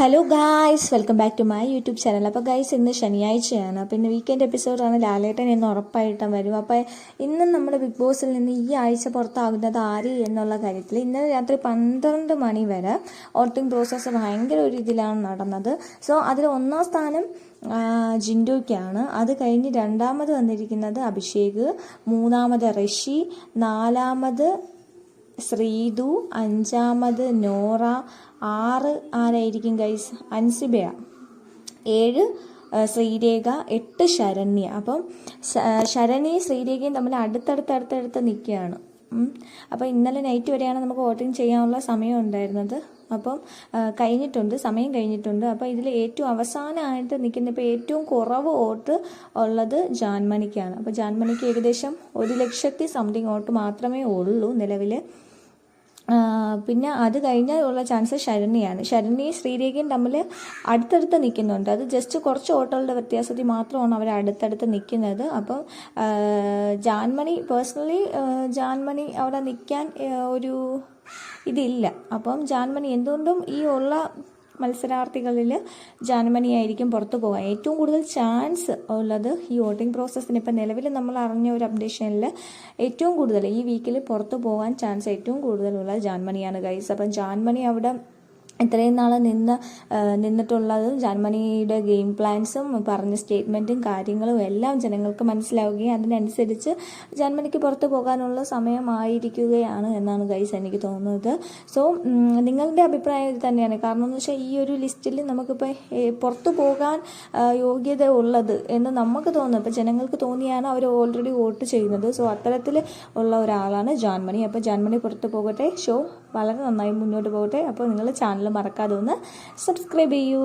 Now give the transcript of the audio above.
Hello guys welcome back to my YouTube channel അപ്പോൾ guys ഇന്ന് ശനിയാഴ്ചയാണ്. അപ്പോൾ ഇന്ന് വീക്കെൻഡ് എപ്പിസോഡാണ് ലാലേട്ടൻ ഇന്ന് ഉറപ്പായിട്ടും വരും. അപ്പോൾ ഇന്ന് നമ്മുടെ ബിഗ് ബോസിൽ നിന്ന് ഈ ആഴ്ച പുറത്താകുന്നത് ആര് എന്നുള്ള കാര്യത്തിൽ ഇന്നലെ രാത്രി പന്ത്രണ്ട് മണി വരെ വോട്ടിംഗ് പ്രോസസ്സ് ഭയങ്കര ഒരു ഇതിലാണ് നടന്നത്. സോ അതിൽ ഒന്നാം സ്ഥാനം ജിൻഡോയ്ക്കാണ് അത് കഴിഞ്ഞ് രണ്ടാമത് വന്നിരിക്കുന്നത് അഭിഷേക് മൂന്നാമത് ഋഷി നാലാമത് ശ്രീതു അഞ്ചാമത് നോറ ആറ് ആരായിരിക്കും ഗൈസ് അൻസിബയ. ഏഴ് ശ്രീരേഖ എട്ട് ശരണ്യ. അപ്പം ശരണ്യയും ശ്രീരേഖയും തമ്മിൽ അടുത്തടുത്ത് അടുത്തടുത്ത് നിൽക്കുകയാണ്. അപ്പോൾ ഇന്നലെ നൈറ്റ് വരെയാണ് നമുക്ക് വോട്ടിംഗ് ചെയ്യാനുള്ള സമയം ഉണ്ടായിരുന്നത്. അപ്പം കഴിഞ്ഞിട്ടുണ്ട് സമയം കഴിഞ്ഞിട്ടുണ്ട്. അപ്പോൾ ഇതിൽ ഏറ്റവും അവസാനമായിട്ട് നിൽക്കുന്ന ഇപ്പോൾ ഏറ്റവും കുറവ് വോട്ട് ഉള്ളത് ജാൻമണിക്കാണ്. അപ്പോൾ ജാൻമണിക്ക് ഏകദേശം ഒരു ലക്ഷത്തി സംതിങ് വോട്ട് മാത്രമേ ഉള്ളൂ നിലവിൽ. പിന്നെ അത് കഴിഞ്ഞാൽ ഉള്ള ചാൻസ് ശരണിയാണ്. ശരണ്യയും ശ്രീരേഖയും തമ്മിൽ അടുത്തടുത്ത് നിൽക്കുന്നുണ്ട്. അത് ജസ്റ്റ് കുറച്ച് ഓട്ടോകളുടെ വ്യത്യാസത്തിൽ മാത്രമാണ് അവർ അടുത്തടുത്ത് നിൽക്കുന്നത്. അപ്പം ജാൻമണി പേഴ്സണലി ജാൻമണി അവിടെ നിൽക്കാൻ ഒരു ഇതില്ല. അപ്പം ജാൻമണി എന്തുകൊണ്ടും ഈ ഉള്ള മത്സരാർത്ഥികളിൽ ജാൻമണിയായിരിക്കും പുറത്തു പോകാൻ ഏറ്റവും കൂടുതൽ ചാൻസ് ഉള്ളത് ഈ വോട്ടിംഗ് പ്രോസസ്സിന് ഇപ്പം നിലവിൽ നമ്മൾ അറിഞ്ഞ ഒരു അപ്ഡേഷനിൽ ഏറ്റവും കൂടുതൽ ഈ വീക്കിൽ പുറത്തു പോകാൻ ചാൻസ് ഏറ്റവും കൂടുതലുള്ളത് ജാൻമണിയാണ് ഗൈസ് അപ്പം ജാൻമണി അവിടെ ഇത്രയും നാൾ നിന്ന് നിന്നിട്ടുള്ളത് ജർമ്മനിയുടെ ഗെയിം പ്ലാൻസും പറഞ്ഞ സ്റ്റേറ്റ്മെന്റും കാര്യങ്ങളും എല്ലാം ജനങ്ങൾക്ക് മനസ്സിലാവുകയും അതിനനുസരിച്ച് ജർമ്മനിക്ക് പുറത്ത് പോകാനുള്ള സമയമായിരിക്കുകയാണ് എന്നാണ് ഗൈസ് എനിക്ക് തോന്നുന്നത്. സോ നിങ്ങളുടെ അഭിപ്രായം ഇത് തന്നെയാണ്. കാരണം എന്ന് വെച്ചാൽ ഈ ഒരു ലിസ്റ്റിൽ നമുക്കിപ്പോൾ പുറത്തു പോകാൻ യോഗ്യത ഉള്ളത് എന്ന് നമുക്ക് തോന്നുന്നു. ഇപ്പോൾ ജനങ്ങൾക്ക് തോന്നിയാണ് അവർ ഓൾറെഡി വോട്ട് ചെയ്യുന്നത്. സോ അത്തരത്തിൽ ഉള്ള ഒരാളാണ് ജാൻമണി അപ്പോൾ ജാൻമണി പുറത്ത് പോകട്ടെ. ഷോ വളരെ നന്നായി മുന്നോട്ട് പോകട്ടെ. അപ്പോൾ നിങ്ങൾ ചാനൽ മറക്കാതെ ഒന്ന് സബ്സ്ക്രൈബ് ചെയ്യൂ.